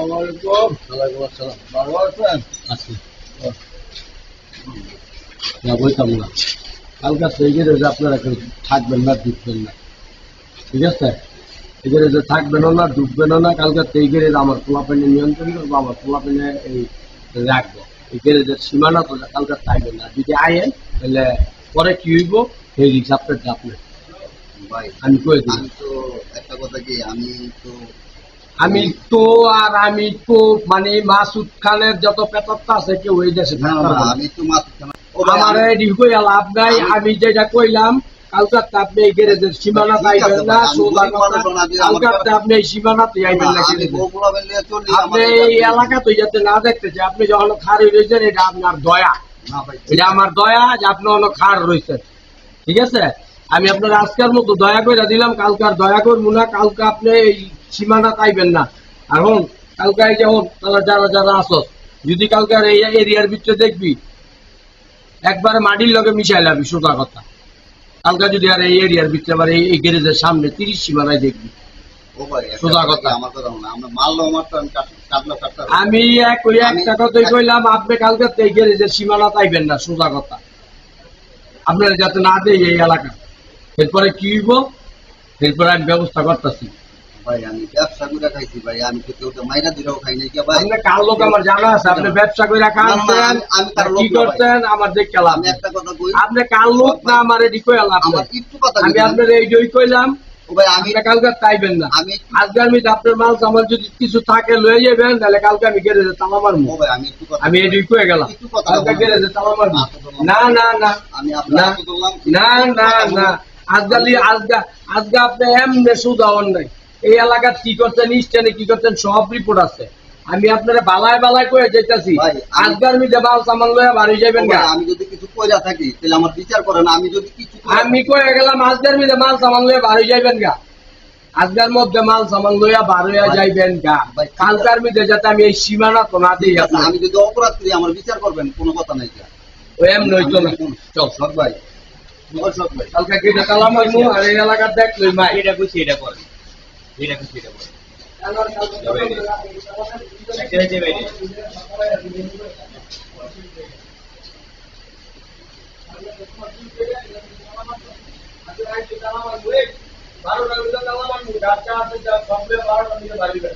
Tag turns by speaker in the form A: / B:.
A: আমার পোলাপেনে নিয়ন্ত্রণ করব আমার পোলাপেনে এই রাখব এই গ্যারেজের সীমানা তো কালকে থাকবেন না যদি আয়েন তাহলে পরে কি হইব সেই রিক্স আপনার
B: ভাই
A: আমি কই
B: আমি তো একটা কথা কি আমি তো
A: আমি তো আর আমি তো মানে মাসুদ খানের যত পেতত্তা আছে কেউ ওই দেশে।
B: আমি তো
A: আমার
B: আমি-
A: লাভ নাই আমি যেটা কইলাম কালকাতে আপনি এই গ্যারেজের সীমানা
B: ঠিক আছে
A: না
B: আমি
A: সোজা
B: গরিব
A: কথা
B: মানুষ, আমি- আমার
A: কালকাতে আপনি এই সীমানাতে আইবেন না
B: আমি
A: গ্যারেজে।
B: বগুড়া বেলিয়ে চলি
A: আপনি এই এলাকা তো যাতে না দেখতে যে আপনি যখন খার রয়েছেন এটা আপনার দয়া এটা আমার দয়া যে আপনি অনেক খার রয়েছেন ঠিক আছে আমি আপনার আজকের মতো দয়া করে দিলাম কালকে আর দয়া করব না কালকে আপনি এই সীমানা পাইবেন না। এখন কালকে যেমন তারা যারা যারা আসো যদি কালকে আর এই এরিয়ার ভিতরে দেখবি একবারে মাটির লগে মিশাই লাবি সোজা কথা। কালকে যদি আর এই এরিয়ার ভিতরে আবার এই গ্যারেজের সামনে তিরিশ সীমানায় দেখবি।
B: আমি
A: একটা কথাই কইলাম আপনি কালকে এই গ্যারেজের সীমানা পাইবেন না সোজা কথা। আপনার যাতে না দেয় এই এলাকা। এরপরে কি হইব? এরপরে আমি ব্যবস্থা করতেছি।
B: ভাই আমি ব্যবসা করে খাইছি ভাই আমি তো কেউ তো মাইরা দিলেও খাই নাই কে ভাই?
A: কার লোক আমার জানা আছে? আপনি ব্যবসা করে
B: না, না, আমি- আমি লোক
A: কি করতেন? আমার দেখতে লাভ
B: আমি একটা কথা কই।
A: আপনি কার লোক না আমার এটি কইয়া
B: আমার একটু কথা
A: আমি আপনার এই জয় কইলাম
B: ভাই আমি
A: কালকে তাইবেন না।
B: আমি
A: আজকে আমি আপনার মাল সামান যদি কিছু থাকে লয়ে যাবেন তাহলে কালকে আমি গ্যারেজে তালা মারবো।
B: ভাই আমি একটু
A: কয়ে গেলাম। কালকে গ্যারেজে তালা মারবো। না না না।
B: আমি
A: না।
B: আপনার
A: না না না। আজকালি আজকা আজকে আপনি এমনি সুদাওয়ান নাই। এই এলাকার কি করছেন ইস্টানে কি করছেন সব রিপোর্ট আছে। আমি আপনারা বালায় বালায় কয়ে যেতেছি
B: ভাই, আমি-
A: আজকাল আমি মাল সামান লয়ে বাড়ি যাবেন
B: ভাই, আমি যদি কিছু কইরা থাকি তাহলে আমার বিচার করেন আমি যদি কিছু
A: আমি কয়ে গেলাম আজকের মিদে মাল সামান লয়ে বাড়ি যাইবেন গা। আজকের মধ্যে মাল সামান লইয়া বার হইয়া যাইবেন গা। কালকার মিদে যাতে আমি এই সীমানা তো না দিই আপনার।
B: আমি যদি অপরাধ করি আমার বিচার করবেন কোনো কথা নাই কি?
A: ও এমনি হইতো না।
B: চল সৎ ভাই।
A: কালকে কেটে তালাম আর এই এলাকার দেখলই মা
C: এটা কইছি এটা করে। এটা এখন ফিরে পড়ে বাইরে
A: বারোটা বারোটা বারোটা